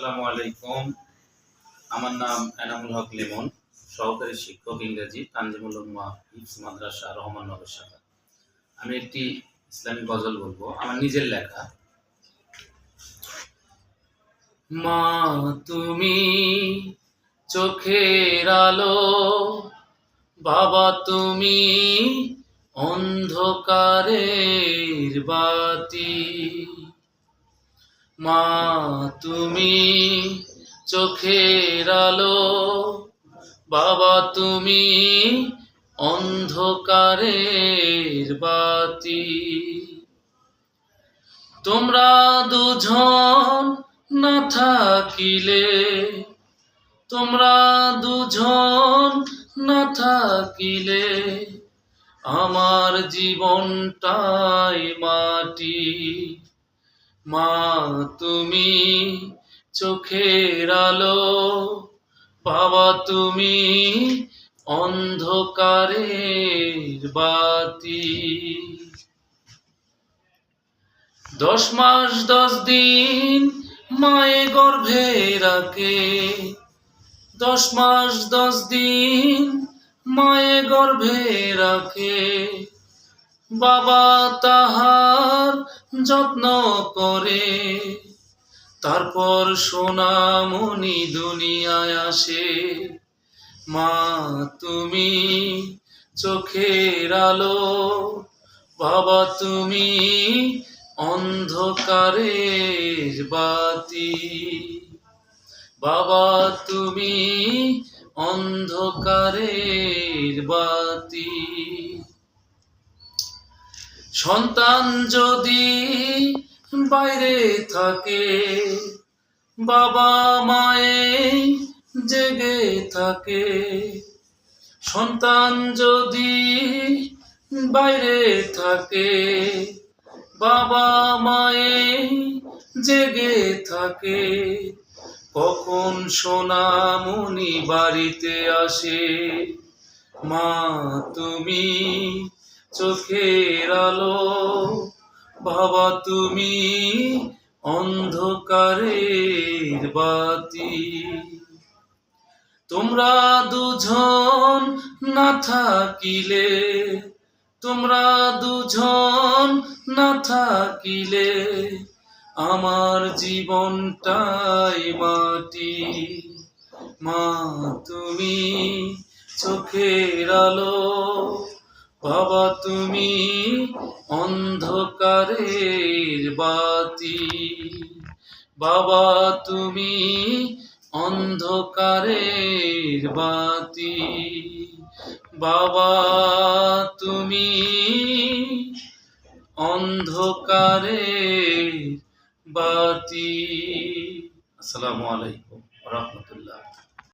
আসসালামু আলাইকুম। আমার নাম এনামুল হক লিমন, সহকারী শিক্ষক ইংরেজি, তানজিমুল উম্মা হিফস মাদ্রাসা রহমাননগর শাখা। আমি একটি ইসলামিক গজল বলব, আমার নিজের লেখা। মা, তুমি চোখের আলো, বাবা, তুমি অন্ধকারের বাতি। মা, তুমি চোখের আলো, বাবা, তুমি অন্ধকারের বাতি। তোমরা দুজন না থাকিলে, তোমরা দুজন না থাকিলে, আমার জীবনটাই মাটি। মা, তুমি চোখের আলো, বাবা, তুমি অন্ধকারের বাতি। দশ মাস, দশ দিন মায়ে গর্ভে রাখে। দশ মাস, দশ দিন মায়ে গর্ভে রাখে। বাবা তাহার যত্ন করে। তারপর সোনামণি দুনিয়ায় আসে। মা, তুমি চোখের আলো। বাবা, তুমি অন্ধকারের বাতি। বাবা, তুমি অন্ধকারের বাতি। সন্তান যদি বাইরে থাকে, বাবা মায়ে জেগে থাকে। সন্তান যদি বাইরে থাকে, বাবা মায়ে জেগে থাকে। কখন সোনামণি বাড়িতে আসে, মা তুমি চোখের আলো, বাবা তুমি অন্ধকারের বাতি। তোমরা দুজন না থাকিলে, তোমরা দুজন না থাকিলে, আমার জীবনটাই মাটি। মা, তুমি চোখের আলো বাবা তুমি অন্ধকারের বাতি। বাবা তুমি অন্ধকারের বাতি। বাবা তুমি অন্ধকারের বাতি। আসসালামু আলাইকুম রহমতুল্লাহ।